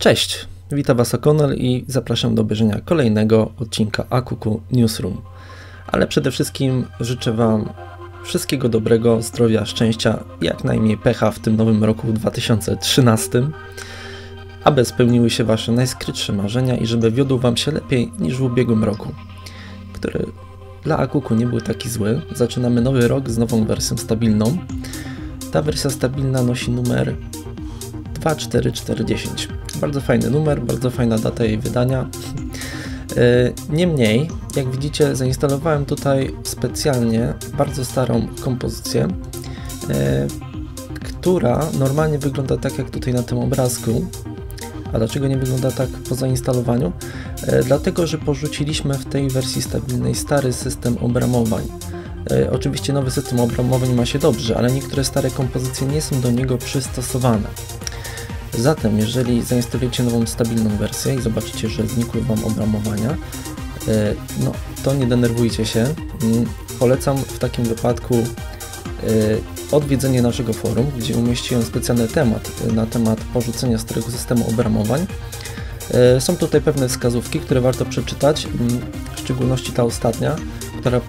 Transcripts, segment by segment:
Cześć, witam Was O'Connell i zapraszam do obejrzenia kolejnego odcinka Akuku Newsroom. Ale przede wszystkim życzę Wam wszystkiego dobrego, zdrowia, szczęścia, jak najmniej pecha w tym nowym roku 2013, aby spełniły się Wasze najskrytsze marzenia i żeby wiodł Wam się lepiej niż w ubiegłym roku, który dla Akuku nie był taki zły. Zaczynamy nowy rok z nową wersją stabilną. Ta wersja stabilna nosi numer 24410. Bardzo fajny numer, bardzo fajna data jej wydania. E, niemniej, jak widzicie, zainstalowałem tutaj specjalnie bardzo starą kompozycję, e, która normalnie wygląda tak jak tutaj na tym obrazku. A dlaczego nie wygląda tak po zainstalowaniu? E, dlatego, że porzuciliśmy w tej wersji stabilnej stary system obramowań. Oczywiście nowy system obramowań ma się dobrze, ale niektóre stare kompozycje nie są do niego przystosowane. Zatem, jeżeli zainstalujecie nową stabilną wersję i zobaczycie, że znikły Wam obramowania, e, no to nie denerwujcie się. Mm, polecam w takim wypadku e, odwiedzenie naszego forum, gdzie umieściłem specjalny temat e, na temat porzucenia starego systemu obramowań. Są tutaj pewne wskazówki, które warto przeczytać, mm, w szczególności ta ostatnia, która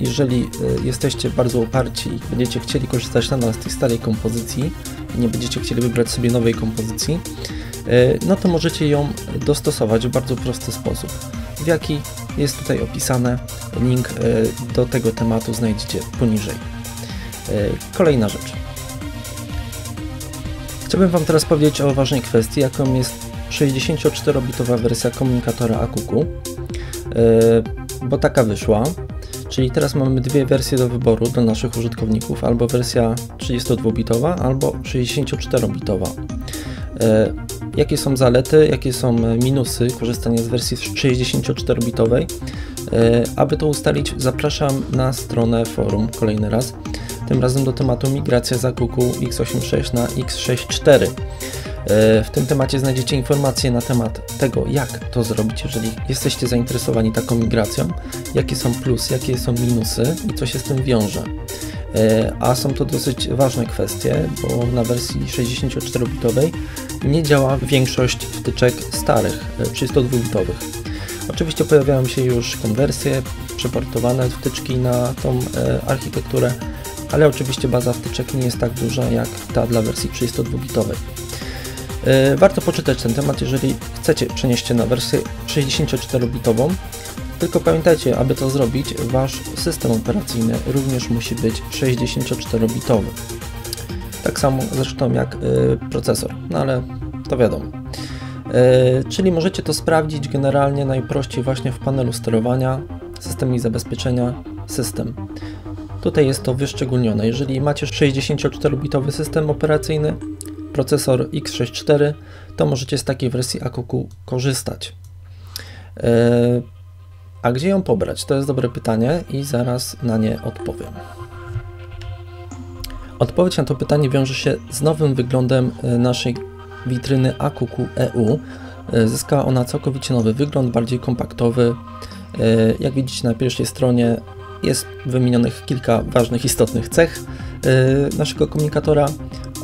jeżeli jesteście bardzo uparci i będziecie chcieli korzystać nadal z tej starej kompozycji, nie będziecie chcieli wybrać sobie nowej kompozycji, e, no to możecie ją dostosować w bardzo prosty sposób. W jaki jest tutaj opisane, link e, do tego tematu znajdziecie poniżej. E, kolejna rzecz. Chciałbym Wam teraz powiedzieć o ważnej kwestii, jaką jest 64-bitowa wersja komunikatora Akuku, bo taka wyszła. Czyli teraz mamy dwie wersje do wyboru dla naszych użytkowników, albo wersja 32-bitowa, albo 64-bitowa. E, jakie są zalety, jakie są minusy korzystania z wersji 64-bitowej? E, aby to ustalić, zapraszam na stronę forum kolejny raz, tym razem do tematu migracja zakupu x86 na x64. E, w tym temacie znajdziecie informacje na temat tego, jak to zrobić, jeżeli jesteście zainteresowani taką migracją, jakie są plusy, jakie są minusy i co się z tym wiąże. E, a są to dosyć ważne kwestie, bo na wersji 64-bitowej nie działa większość wtyczek starych, 32-bitowych. E, Oczywiście pojawiają się już konwersje, przeportowane wtyczki na tą architekturę, ale oczywiście baza wtyczek nie jest tak duża jak ta dla wersji 32-bitowej. E, warto poczytać ten temat, jeżeli chcecie przenieść się na wersję 64-bitową. Tylko pamiętajcie, aby to zrobić, Wasz system operacyjny również musi być 64-bitowy. Tak samo zresztą jak e, procesor, no ale to wiadomo. E, czyli możecie to sprawdzić generalnie najprościej właśnie w panelu sterowania, system i zabezpieczenia, system. Tutaj jest to wyszczególnione. Jeżeli macie 64-bitowy system operacyjny, procesor x64, to możecie z takiej wersji Akuku korzystać. E, a gdzie ją pobrać? To jest dobre pytanie i zaraz na nie odpowiem. Odpowiedź na to pytanie wiąże się z nowym wyglądem e, naszej witryny Akuku EU. E, zyskała ona całkowicie nowy wygląd, bardziej kompaktowy. Jak widzicie na pierwszej stronie jest wymienionych kilka ważnych, istotnych cech naszego komunikatora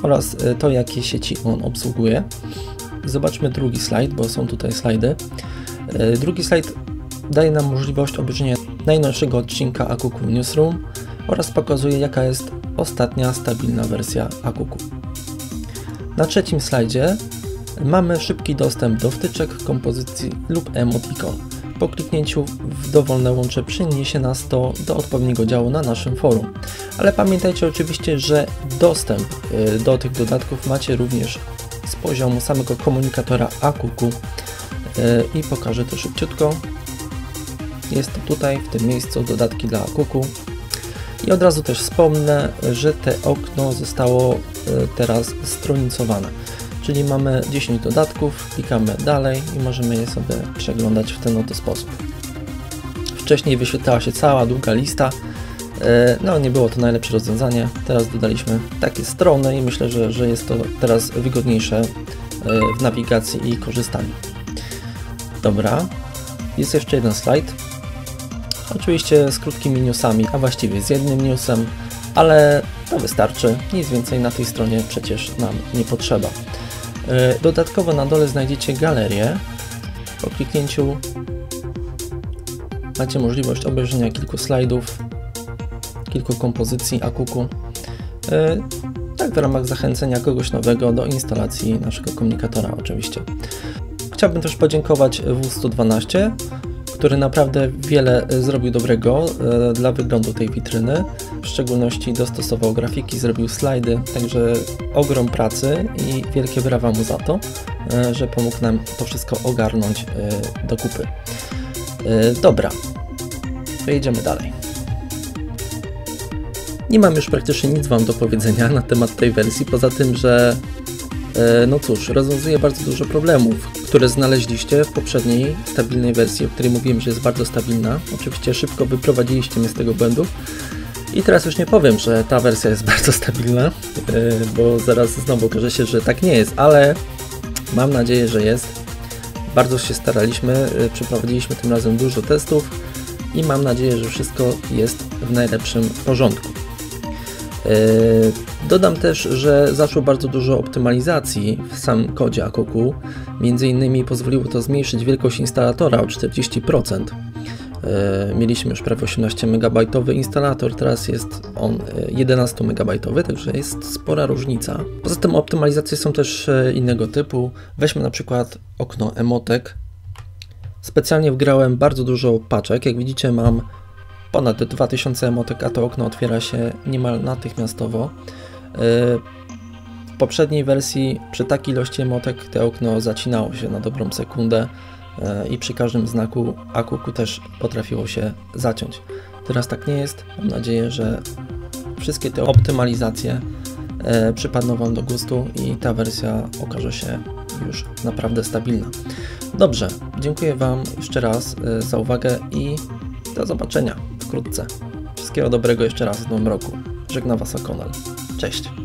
oraz e, to, jakie sieci on obsługuje. Zobaczmy drugi slajd, bo są tutaj slajdy. E, drugi slajd daje nam możliwość obejrzenia najnowszego odcinka Akuku Newsroom oraz pokazuje, jaka jest ostatnia stabilna wersja Akuku. Na trzecim slajdzie mamy szybki dostęp do wtyczek, kompozycji lub emotikon. Po kliknięciu w dowolne łącze przeniesie nas to do odpowiedniego działu na naszym forum. Ale pamiętajcie oczywiście, że dostęp y, do tych dodatków macie również z poziomu samego komunikatora AQQ y, i pokażę to szybciutko. Jest to tutaj, w tym miejscu, dodatki dla AQQ. I od razu też wspomnę, że te okno zostało y, teraz stronicowane czyli mamy 10 dodatków, klikamy dalej i możemy je sobie przeglądać w ten oto sposób. Wcześniej wyświetlała się cała długa lista, e, no nie było to najlepsze rozwiązanie, teraz dodaliśmy takie strony i myślę, że, że jest to teraz wygodniejsze e, w nawigacji i korzystaniu. Dobra, jest jeszcze jeden slajd, oczywiście z krótkimi newsami, a właściwie z jednym newsem, ale to wystarczy, nic więcej na tej stronie przecież nam nie potrzeba. Dodatkowo na dole znajdziecie galerię. Po kliknięciu macie możliwość obejrzenia kilku slajdów, kilku kompozycji Akuku. Tak w ramach zachęcenia kogoś nowego do instalacji naszego komunikatora oczywiście. Chciałbym też podziękować W112, który naprawdę wiele zrobił dobrego e, dla wyglądu tej witryny. W szczególności dostosował grafiki, zrobił slajdy, także ogrom pracy i wielkie brawa mu za to, e, że pomógł nam to wszystko ogarnąć e, do kupy. Dobra, to dalej. Nie mam już praktycznie nic Wam do powiedzenia na temat tej wersji, poza tym, że E, no cóż, rozwiązuje bardzo dużo problemów, które znaleźliście w poprzedniej stabilnej wersji, o której mówiłem, że jest bardzo stabilna. Oczywiście szybko wyprowadziliście mnie z tego błędu. I teraz już nie powiem, że ta wersja jest bardzo stabilna, e, bo zaraz znowu okaże się, że tak nie jest, ale mam nadzieję, że jest. Bardzo się staraliśmy, e, przeprowadziliśmy tym razem dużo testów i mam nadzieję, że wszystko jest w najlepszym porządku. Yy, dodam też, że zaszło bardzo dużo optymalizacji w samym kodzie Akoku. Między innymi pozwoliło to zmniejszyć wielkość instalatora o 40%. Yy, mieliśmy już prawie 18 MB instalator, teraz jest on 11 yy, MB, także jest spora różnica. Poza tym optymalizacje są też innego typu. Weźmy na przykład okno Emotek. Specjalnie wgrałem bardzo dużo paczek. Jak widzicie mam ponad 2000 emotek, a to okno otwiera się niemal natychmiastowo. Y, w poprzedniej wersji przy takiej ilości emotek to okno zacinało się na dobrą sekundę y, i przy każdym znaku akuku też potrafiło się zaciąć. Teraz tak nie jest. Mam nadzieję, że wszystkie te optymalizacje y, przypadną Wam do gustu i ta wersja okaże się już naprawdę stabilna. Dobrze, dziękuję Wam jeszcze raz za uwagę i do zobaczenia wkrótce. Wszystkiego dobrego jeszcze raz w nowym roku. Żegna Was O'Connell. Cześć.